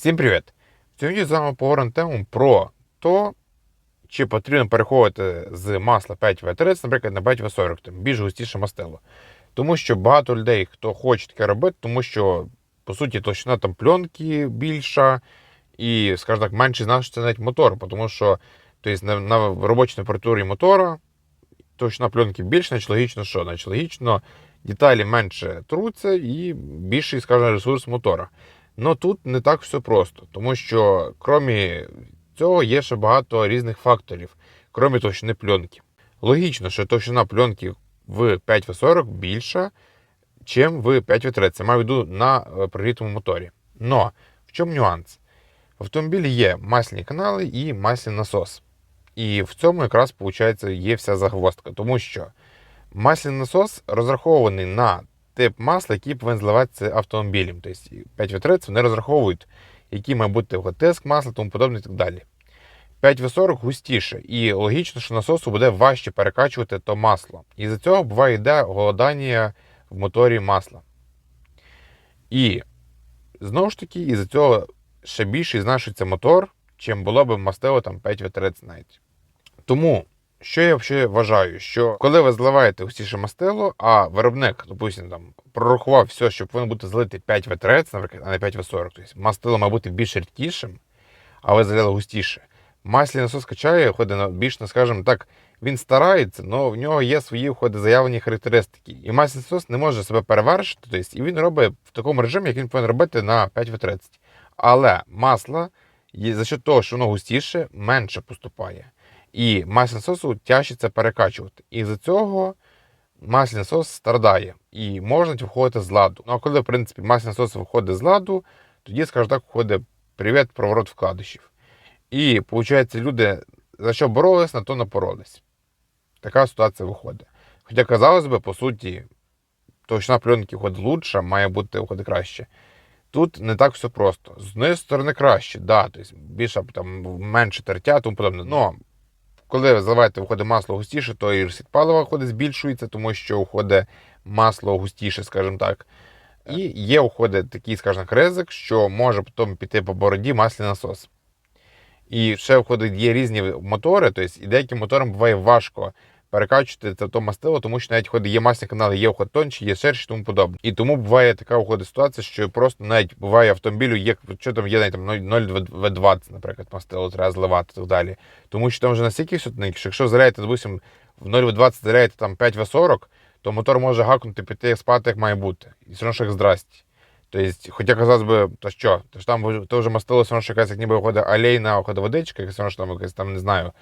Всім привіт! Цьому з вами поговоримо тему про то, чи потрібно переходити з масла 5В30, наприклад, на 5В40, там, більш густіше мастило. Тому що багато людей, хто хоче таке робити, тому що, по суті, товщина там пленки більша і, скажімо так, менше значиться навіть мотор, тому що тобто, на, на робочій температурі мотора товщина пленки більша, значить логічно що? Значить логічно деталі менше труться і більший, скажімо, ресурс мотора. Ну тут не так все просто, тому що крім цього є ще багато різних факторів, крім товщини пленки. Логічно, що товщина пленки в 5В40 більша, ніж в 5В30. Це маю в виду на е, прогрітому моторі. Но в чому нюанс? В автомобілі є масляні канали і масляний насос. І в цьому якраз виходить, є вся загвоздка, тому що масляний насос розрахований на тип масла, який повинен зливатися автомобілем. Тобто 5В30 вони розраховують, який має бути тиск масла, тому подобне і так далі. 5В40 густіше, і логічно, що насосу буде важче перекачувати то масло. І за цього буває йде голодання в моторі масла. І знову ж таки, із-за цього ще більше знашується мотор, чим було б мастило там 5В30 навіть. Тому що я взагалі вважаю, що коли ви зливаєте густіше мастило, а виробник, допустимо, там прорахував все, що повинно бути злити 5 в 30 наприклад, а не 5 в 40 тобто мастило має бути більш рідкішим, а ви залили густіше. Масляний насос качає, ходить на більш, скажімо так, він старається, але в нього є свої входи заявлені характеристики. І масляний насос не може себе перевершити, тобто, і він робить в такому режимі, як він повинен робити на 5 в 30 Але масло, за що того, що воно густіше, менше поступає. І масляний насосу тяжче це перекачувати. І з цього масляний насос страдає і можна виходити з ладу. Ну а коли, в принципі, масляний насос виходить з ладу, тоді, скажімо так, виходить привіт, проворот вкладишів. І, виходить, люди за що боролись, на то напоролись. Така ситуація виходить. Хоча, казалось би, по суті, товщина пленки виходить лучша, має бути виходить краще. Тут не так все просто. З однієї сторони краще, да, тобто більше там менше тертя, тому подобне. Но коли ви заливаєте виходить масло густіше, то і розсід палива виходить збільшується, тому що входить масло густіше, скажімо так. І є входить такий, скажімо, ризик, що може потім піти по бороді масляний насос. І ще входить, є різні мотори, тобто і деяким моторам буває важко перекачувати це то мастило, тому що навіть ходить, є масні канали, є уход тонші, є ширші, тому подобне. І тому буває така уходить ситуація, що просто навіть буває автомобілю, є що там є навіть там 0,20, наприклад, мастило треба зливати і так далі. Тому що там вже настільки все що якщо заляєте, допустим, в 0,20 заляєте там 5В40, то мотор може гакнути піти спати, як має бути. І все одно що як здрасті. Тобто, хоча казалось би, то що, то ж там то вже мастило, все одно що якась як ніби виходить алейна виходить водичка, все одно що там якась там не знаю.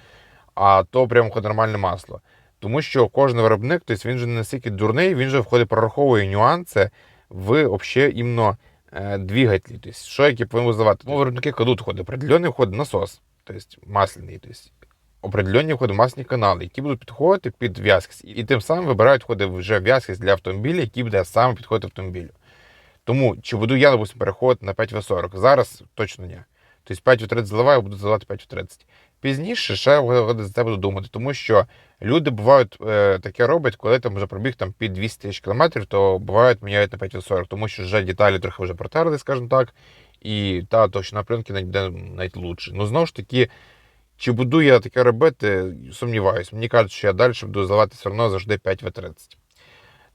А то виходить нормальне масло. Тому що кожен виробник, тобто він же не настільки дурний, він же входить, прораховує нюанси в обще іменно е, двигателі. Тобто, що які повинні здавати. Тому виробники кладуть входить, определенний входить насос, тобто масляний, тобто определенні входить масляні канали, які будуть підходити під в'язкість. І тим самим вибирають входить вже в'язкість для автомобіля, який буде саме підходити автомобілю. Тому чи буду я, допустим, переходити на 5В40? Зараз точно ні. Тобто 5В30 заливаю, буду заливати 5В30. Пізніше ще за це буду думати, тому що люди бувають е, таке роблять, коли там вже пробіг там під 200 тисяч кілометрів, то бувають міняють на 540, тому що вже деталі трохи вже протерли, скажімо так, і та товщина пленки буде навіть лучше. Ну знову ж таки, чи буду я таке робити, сумніваюся. Мені кажуть, що я далі буду заливати все одно завжди 5В30.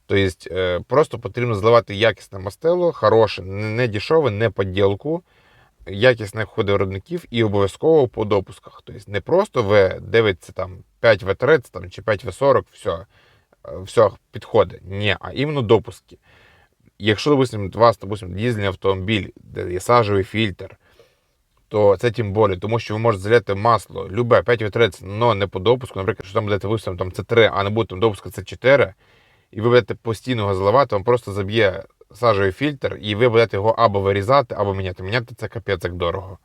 Тобто е, просто потрібно зливати якісне мастило, хороше, не дешеве, не поділку якісних виробників і обов'язково по допусках. Тобто не просто ви дивитеся там 5В30 там, чи 5В40, все, все підходить. Ні, а іменно допуски. Якщо, допустим, у вас допустим, дізельний автомобіль, де є сажовий фільтр, то це тим більше, тому що ви можете заляти масло, любе 5В30, але не по допуску. Наприклад, що там будете випустити там, це 3, а не буде там допуска це 4, і ви будете постійно його заливати, вам просто заб'є сажовий фільтр, і ви будете його або вирізати, або міняти. Міняти це капець як дорого.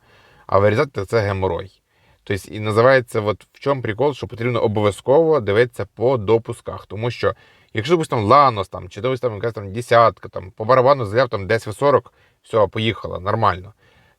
А вирізати це геморой. Тобто, і називається, от в чому прикол, що потрібно обов'язково дивитися по допусках. Тому що, якщо допустим, Ланос там, чи допустим, якась там десятка, там, по барабану заляв там 10-40, все, поїхало, нормально.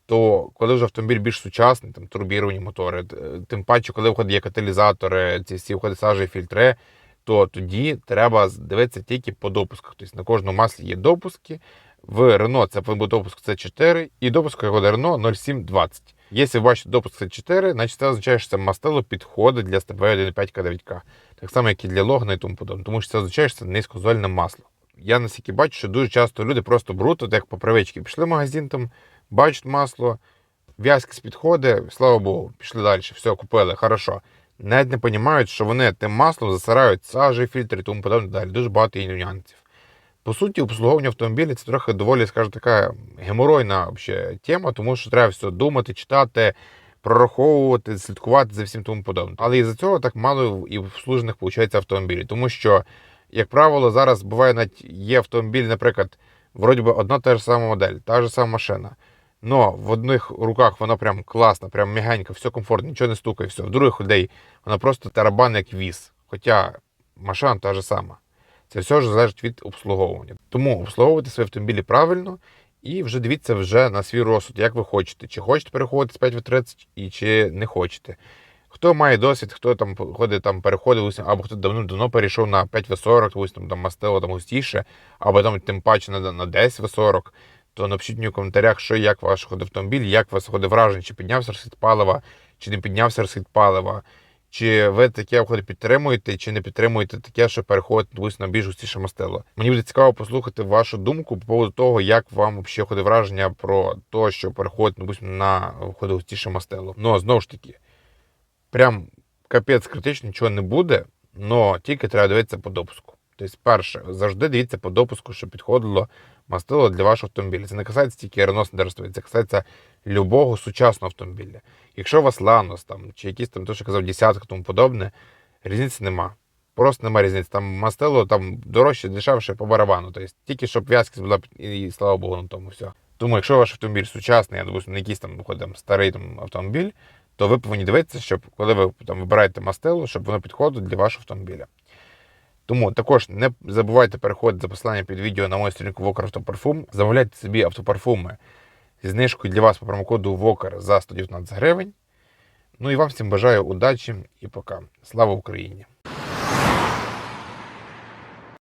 То коли вже автомобіль більш сучасний, там турбіровані мотори, тим паче, коли входять є каталізатори, ці всі входять сажові фільтри, то тоді треба дивитися тільки по допусках. Тобто на кожному маслі є допуски, В Renault це повинен допуск C4 і допуск його до Renault 0720. Якщо ви бачите допуск C4, значить це означає, що це мастило підходить для степевої 1.5 К9К. Так само, як і для Логана і тому подобне. Тому що це означає, що це низькозольне масло. Я наскільки бачу, що дуже часто люди просто беруть, от як по привичці, пішли в магазин, там, бачать масло, в'язкість підходить, слава Богу, пішли далі, все, купили, хорошо. Навіть не розуміють, що вони тим маслом засирають сажі, фільтри і тому подобне далі. Дуже багато є нюансів. По суті, обслуговування автомобіля це трохи доволі, скажімо, така геморойна вообще, тема, тому що треба все думати, читати, прораховувати, слідкувати за всім тому подобне. Але із-за цього так мало і обслужених виходить автомобілів, тому що, як правило, зараз буває навіть є автомобіль, наприклад, вроді би одна та ж сама модель, та ж сама машина. Но в одних руках вона прям класна, прям м'ягенька, все комфортно, нічого не стукає, все. В других людей вона просто тарабан як віз. Хоча машина та ж сама. Це все ж залежить від обслуговування. Тому обслуговуйте свої автомобілі правильно і вже дивіться вже на свій розсуд, як ви хочете. Чи хочете переходити з 5 в 30 і чи не хочете. Хто має досвід, хто там ходить, там переходив, або хто давно давно перейшов на 5 в 40 ось там, там мастило там густіше, або там тим паче на, на 10 в 40 то напишіть мені в коментарях, що як ваш ходить автомобіль, як вас ходить враження, чи піднявся розхід палива, чи не піднявся розхід палива. Чи ви таке входи підтримуєте, чи не підтримуєте таке, що переходить на більш густіше мастило? Мені буде цікаво послухати вашу думку по поводу того, як вам взагалі ходить враження про те, що переходить допустим, на входи густіше мастило. Ну, знову ж таки, прям капець критично нічого не буде, але тільки треба дивитися по допуску. Тобто, перше, завжди дивіться по допуску, щоб підходило мастило для вашого автомобіля. Це не касається тільки Renault Сандерстові, це касається любого сучасного автомобіля. Якщо у вас Ланос там, чи якийсь там, то, що казав, десятка, тому подобне, різниці нема. Просто нема різниці. Там мастило там дорожче, дешевше по барабану. Тобто тільки щоб в'язкість була і, слава Богу на тому все. Тому якщо ваш автомобіль сучасний, я допустим, не якийсь там, виходить, там, старий там, автомобіль, то ви повинні дивитися, щоб коли ви там вибираєте мастило, щоб воно підходило для вашого автомобіля. Тому також не забувайте переходити за посиланням під відео на мою сторінку Вокер Автопарфум. Замовляйте собі автопарфуми зі знижкою для вас по промокоду Вокер за 119 гривень. Ну і вам всім бажаю удачі і пока. Слава Україні!